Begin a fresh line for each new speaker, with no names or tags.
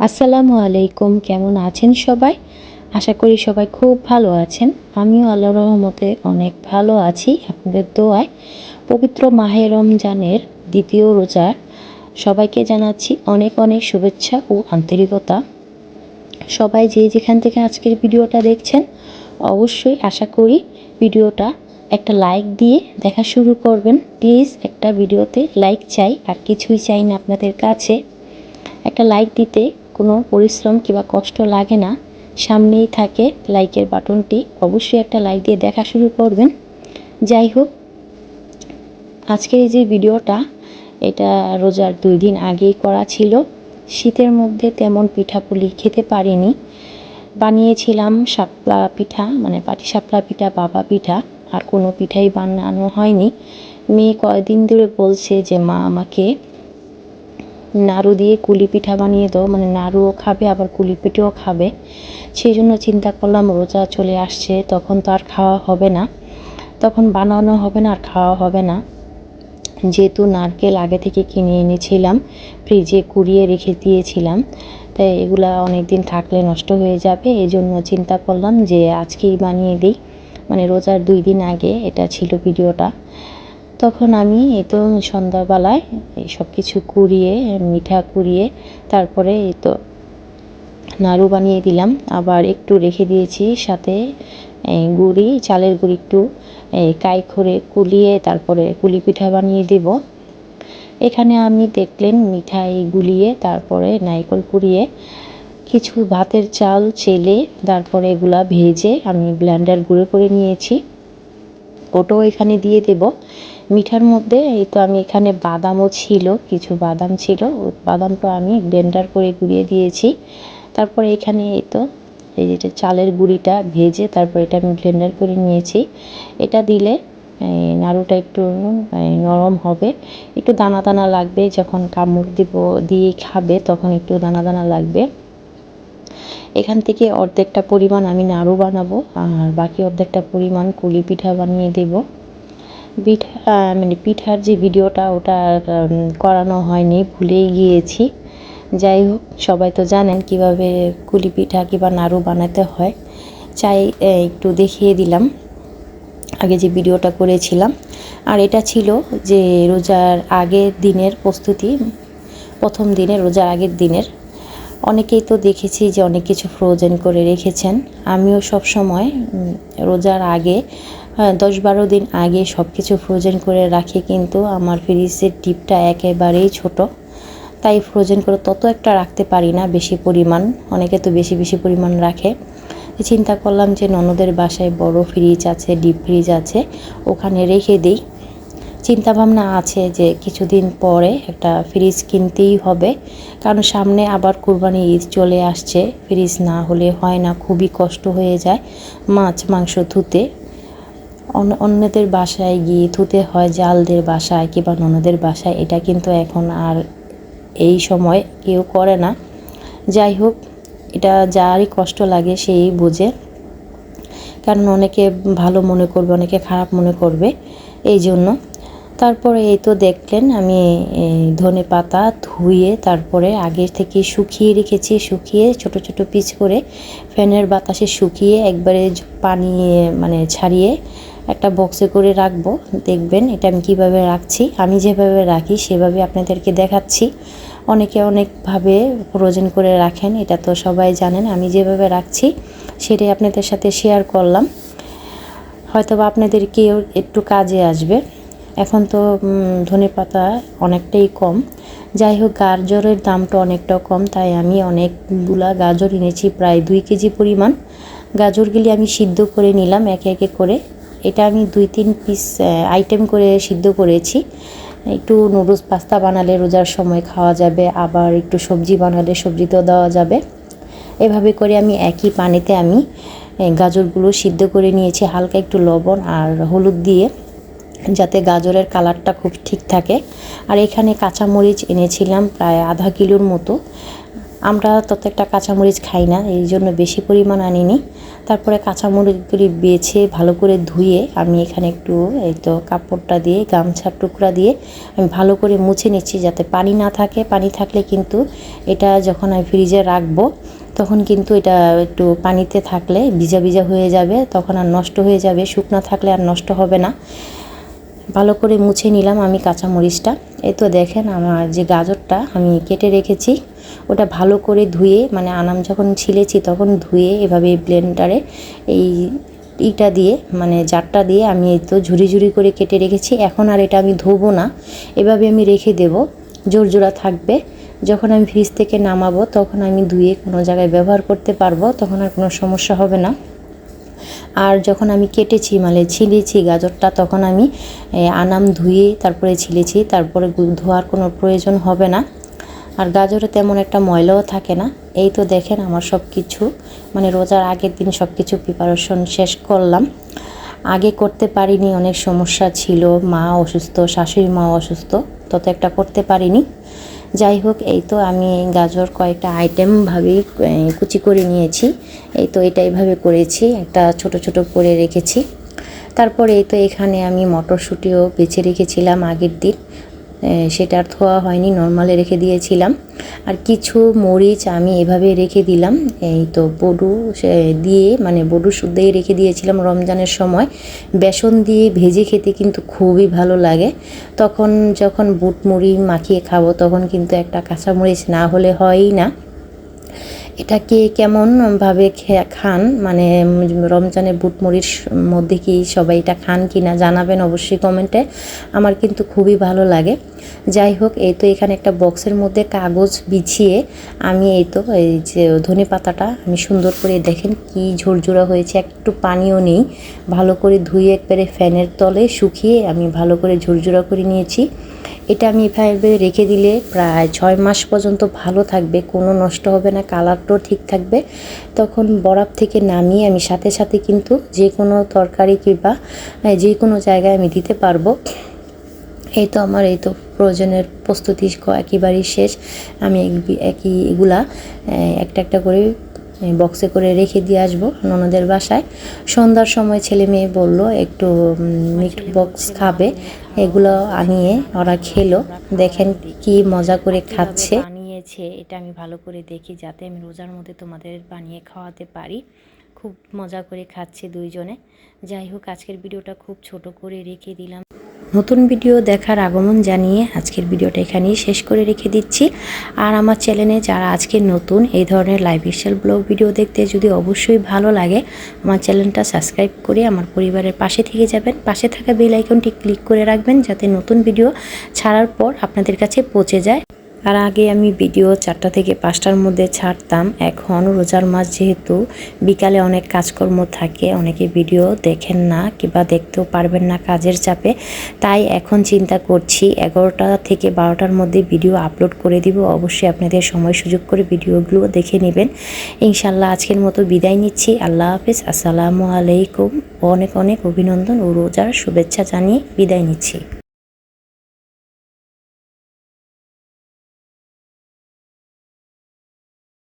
আসসালামু আলাইকুম, কেমন আছেন সবাই? আশা করি সবাই খুব ভালো আছেন। আমিও আল্লাহ রহমতে অনেক ভালো আছি আপনাদের দোয়ায়। পবিত্র মাহে রমজানের দ্বিতীয় রোজার সবাইকে জানাচ্ছি অনেক অনেক শুভেচ্ছা ও আন্তরিকতা। সবাই যে যেখান থেকে আজকের ভিডিওটা দেখছেন অবশ্যই আশা করি ভিডিওটা একটা লাইক দিয়ে দেখা শুরু করবেন। প্লিজ একটা ভিডিওতে লাইক চাই, আর কিছুই চাই না আপনাদের কাছে। একটা লাইক দিতে কোনো পরিশ্রম কিংবা কষ্ট লাগে না। সামনেই থাকে লাইকের বাটনটি, অবশ্যই একটা লাইক দিয়ে দেখা শুরু করবেন। যাই হোক, আজকের এই যে ভিডিওটা, এটা রোজার দুই দিন আগেই করা ছিল। শীতের মধ্যে তেমন পিঠাপুলি খেতে পারিনি। বানিয়েছিলাম শাপলা পিঠা মানে পাটি শাপলা পিঠা, বাবা পিঠা, আর কোনো পিঠাই বানানো হয়নি। মেয়ে কয়দিন ধরে বলছে যে, মা, আমাকে নাড়ু দিয়ে কুলি পিঠা বানিয়ে দাও। মানে নাড়ুও খাবে, আবার কুলি পিঠাও খাবে। সেই জন্য চিন্তা করলাম, রোজা চলে আসছে, তখন তো আর খাওয়া হবে না। তখন বানানো হবে না, আর খাওয়া হবে না। যেহেতু নারকেল আগে থেকে কিনে এনেছিলাম, ফ্রিজে কুড়িয়ে রেখে দিয়েছিলাম। তাই এগুলা অনেক দিন থাকলে নষ্ট হয়ে যাবে এই জন্য চিন্তা করলাম যে আজকেই বানিয়ে দিই। মানে রোজার দুই দিন আগে এটা ছিল ভিডিওটা। তখন আমি এই তো সন্ধ্যাবেলায় এই সব কিছু কুড়িয়ে, মিঠা কুড়িয়ে, তারপরে এই তো নাড়ু বানিয়ে দিলাম। আবার একটু রেখে দিয়েছি সাথে গুড়ি, চালের গুঁড়ি একটু কাই করে কুলিয়ে তারপরে কুলি পিঠা বানিয়ে দেব। এখানে আমি দেখলেন মিঠাই গুলিয়ে, তারপরে নাইকল পুড়িয়ে, কিছু ভাতের চাল চেলে, তারপরে এগুলা ভেজে আমি ব্লেন্ডার গুঁড়ো করে নিয়েছি। ওটাও এখানে দিয়ে দেব। মিঠার মধ্যে এই তো আমি এখানে বাদামও ছিল, কিছু বাদাম ছিল বাদামটা আমি ব্লেন্ডার করে গুঁড়িয়ে দিয়েছি। তারপরে এখানে এই তো, এই যেটা চালের গুঁড়িটা ভেজে তারপর এটা আমি ব্লেন্ডার করে নিয়েছি। এটা দিলে নাড়ুটা একটু নরম হবে। একটু দানা দানা লাগবে, যখন কামড় দিব, দিয়ে খাবে, তখন একটু দানা দানা লাগবে। এখান থেকে অর্ধেকটা পরিমাণ আমি নাড়ু বানাবো, আর বাকি অর্ধেকটা পরিমাণ কুলি পিঠা বানিয়ে দেব। পিঠা মানে পিঠার যে ভিডিওটা, ওটা করানো হয়নি, ভুলেই গিয়েছি। যাই হোক, সবাই তো জানেন কীভাবে কুলি পিঠা কিংবা নাড়ু বানাতে হয়। চাই একটু দেখিয়ে দিলাম। আগে যে ভিডিওটা করেছিলাম, আর এটা ছিল যে রোজার আগের দিনের প্রস্তুতি, প্রথম দিনে রোজার আগের দিনের। অনেকেই তো দেখেছি যে অনেক কিছু ফ্রোজেন করে রেখেছেন। আমিও সব সময় রোজার আগে দশ বারো দিন আগে সব কিছু ফ্রোজেন করে রাখি, কিন্তু আমার ফ্রিজের টিপটা একেবারেই ছোট। তাই ফ্রোজেন করে তত একটা রাখতে পারি না বেশি পরিমাণ। অনেকে তো বেশি বেশি পরিমাণ রাখে। চিন্তা করলাম যে ননদের বাসায় বড় ফ্রিজ আছে ডিপ ফ্রিজ আছে, ওখানে রেখে দিই। চিন্তাভাবনা আছে যে কিছুদিন পরে একটা ফ্রিজ কিনতেই হবে। কারণ সামনে আবার কুরবানি ঈদ চলে আসছে ফ্রিজ না হলে হয় না, খুবই কষ্ট হয়ে যায় মাছ, মাংস ধুতে। অন্যদের বাসায় গিয়ে ধুতে হয়, জালদের বাসায় কিংবা ননদের বাসায়, এটা কিন্তু এখন আর এই সময় কেউ করে না। যাই হোক এটা যারই কষ্ট লাগে সেই বোঝে। কারণ অনেকে ভালো মনে করবে, অনেকে খারাপ মনে করবে, এই জন্য। তারপরে এই তো দেখলেন, আমি ধনে পাতা ধুয়ে তারপরে আগে থেকে শুকিয়ে রেখেছি, শুকিয়ে ছোট ছোট পিচ করে ফ্যানের বাতাসে শুকিয়ে একবারে পানি মানে ছাড়িয়ে একটা বক্সে করে রাখব। দেখবেন এটা আমি কীভাবে রাখছি। আমি যেভাবে রাখি, সেভাবে আপনাদেরকে দেখাচ্ছি। অনেকে অনেকভাবে প্রয়োজন করে রাখেন, এটা তো সবাই জানেন। আমি যেভাবে রাখছি, সেটাই আপনাদের সাথে শেয়ার করলাম। হয়তো বা আপনাদেরকেও একটু কাজে আসবে। এখন তো ধনে পাতা অনেকটাই কম। যাই হোক, গাজরের দামটা অনেকটা কম, তাই আমি অনেকগুলা গাজর এনেছি, প্রায় দুই কেজি পরিমাণ। গাজরগুলি আমি সিদ্ধ করে নিলাম, একে একে করে। এটা আমি দুই, তিন পিস আইটেম করে সিদ্ধ করেছি। একটু নুডলস পাস্তা বানালে রোজার সময় খাওয়া যাবে, আবার একটু সবজি বানালে সবজিতেও দেওয়া যাবে। এভাবে করে আমি একই পানিতে আমি গাজরগুলো সিদ্ধ করে নিয়েছি, হালকা একটু লবণ আর হলুদ দিয়ে, যাতে গাজরের কালারটা খুব ঠিক থাকে। আর এখানে কাঁচামরিচ এনেছিলাম প্রায় আধা কিলোর মতো। আমরা তত একটা কাঁচামরিচ খাই না, এই জন্য বেশি পরিমাণ আনিনি। তারপরে কাঁচামরিচগুলি বেছে ভালো করে ধুয়ে আমি এখানে একটু এই তো কাপড়টা দিয়ে, গামছার টুকরা দিয়ে আমি ভালো করে মুছে নিচ্ছি যাতে পানি না থাকে। পানি থাকলে কিন্তু এটা যখন আমি ফ্রিজে রাখব, তখন কিন্তু এটা একটু পানিতে থাকলে ভিজা ভিজা হয়ে যাবে, তখন আর নষ্ট হয়ে যাবে। শুকনো থাকলে আর নষ্ট হবে না। ভালো করে মুছে নিলাম আমি কাঁচামরিচটা। এই তো দেখেন আমার যে গাজরটা আমি কেটে রেখেছি। ওটা ভালো করে ধুয়ে মানে আনাম যখন ছিলেছি তখন ধুয়ে এভাবে ব্লেন্ডারে এই ইটা দিয়ে মানে জারটা দিয়ে আমি এই তো ঝুরি ঝুরি করে কেটে রেখেছি। এখন আর এটা আমি ধোবো না। এভাবে আমি রেখে দেব। জোর জোড়া থাকবে। যখন আমি ফ্রিজ থেকে নামাবো, তখন আমি ধুয়ে কোনো জায়গায় ব্যবহার করতে পারব, তখন আর কোনো সমস্যা হবে না। আর যখন আমি কেটেছি মানে ছিলেছি গাজরটা, তখন আমি আনাম ধুয়ে তারপরে ছিলেছি তারপরে ধোয়ার কোনো প্রয়োজন হবে না। আর গাজরে তেমন একটা ময়লাও থাকে না। এই তো দেখেন আমার সব কিছু মানে রোজার আগের দিন সব কিছু প্রিপারেশন শেষ করলাম। আগে করতে পারিনি, অনেক সমস্যা ছিল। মা অসুস্থ, শাশুড়ি মা অসুস্থ, তত একটা করতে পারিনি। যাই হোক, এই তো আমি গাজর কয়েকটা আইটেম আইটেমভাবেই কুচি করে নিয়েছি। এই তো এটা এইভাবে করেছি, একটা ছোট ছোট করে রেখেছি। তারপরে এই তো এখানে আমি মটরশুঁটিও বেছে রেখেছিলাম আগের দিন। সেটা আর ধোয়া হয়নি, নর্মালে রেখে দিয়েছিলাম। আর কিছু মরিচ আমি এভাবে রেখে দিলাম, এই তো বডু দিয়ে মানে বডু শুদ্ধেই রেখে দিয়েছিলাম রমজানের সময়। বেসন দিয়ে ভেজে খেতে কিন্তু খুবই ভালো লাগে। তখন যখন বুট মুড়ি মাখিয়ে খাব, তখন কিন্তু একটা কাঁচামরিচ না হলে হয়ই না। এটাকে কেমনভাবে খান? মানে রমজানের বুটমুড়ির মধ্যে কি সবাই এটা খান কি না জানাবেন অবশ্যই কমেন্টে। আমার কিন্তু খুবই ভালো লাগে। যাই হোক, এই তো এখানে একটা বক্সের মধ্যে কাগজ বিছিয়ে আমি এই তো, এই যে ধনে পাতাটা আমি সুন্দর করে দেখেন কি ঝোরঝোরা হয়েছে। একটু পানিও নেই। ভালো করে ধুয়ে একবারে ফ্যানের তলে শুকিয়ে আমি ভালো করে ঝোরঝোরা করে নিয়েছি। এটা আমি এভাবে রেখে দিলে প্রায় ছয় মাস পর্যন্ত ভালো থাকবে, কোনো নষ্ট হবে না, কালারটাও ঠিক থাকবে। তখন বরফ থেকে নামিয়ে আমি সাথে সাথে কিন্তু যে কোনো তরকারি কিংবা যে কোনো জায়গায় আমি দিতে পারব। এই তো আমার, এই তো প্রয়োজনের প্রস্তুতি একেবারেই শেষ। আমি একই এগুলা একটা একটা করে বক্সে করে রেখে দিয়ে আসব ননদের বাসায়। সন্ধ্যার সময় ছেলে মেয়ে বলল একটু মিট বক্স খাবে। এগুলো আনিয়ে ওরা খেলো। দেখেন কি মজা করে খাচ্ছে। বানিয়েছে এটা আমি ভালো করে দেখি যাতে আমি রোজার মধ্যে তোমাদের বানিয়ে খাওয়াতে পারি। খুব মজা করে খাচ্ছে দুইজনে। যাই হোক আজকের ভিডিওটা খুব ছোট করে রেখে দিলাম। নতুন ভিডিও দেখার আগমন জানিয়ে আজকের ভিডিওটা এখানেই শেষ করে রেখে দিচ্ছি। আর আমার চ্যানেলে যারা আজকে নতুন, এই ধরনের লাইভ স্টাইল ব্লগ ভিডিও দেখতে যদি অবশ্যই ভালো লাগে, আমার চ্যানেলটা সাবস্ক্রাইব করে আমার পরিবারের পাশে থেকে যাবেন। পাশে থাকা বেল আইকনটি ক্লিক করে রাখবেন যাতে নতুন ভিডিও ছাড়ার পর আপনাদের কাছে পৌঁছে যায়। আর আগে আমি ভিডিও চারটা থেকে পাঁচটার মধ্যে ছাড়তাম। এখন রোজার মাস যেহেতু, বিকালে অনেক কাজকর্ম থাকে, অনেকে ভিডিও দেখেন না কিংবা দেখতেও পারবেন না কাজের চাপে। তাই এখন চিন্তা করছি, এগারোটা থেকে বারোটার মধ্যে ভিডিও আপলোড করে দিব। অবশ্যই আপনাদের সময় সুযোগ করে ভিডিওগুলো দেখে নেবেন। ইনশাল্লাহ আজকের মতো বিদায় নিচ্ছি। আল্লাহ হাফিজ। আসসালামু আলাইকুম। অনেক অনেক অভিনন্দন ও রোজার শুভেচ্ছা জানিয়ে বিদায় নিচ্ছি।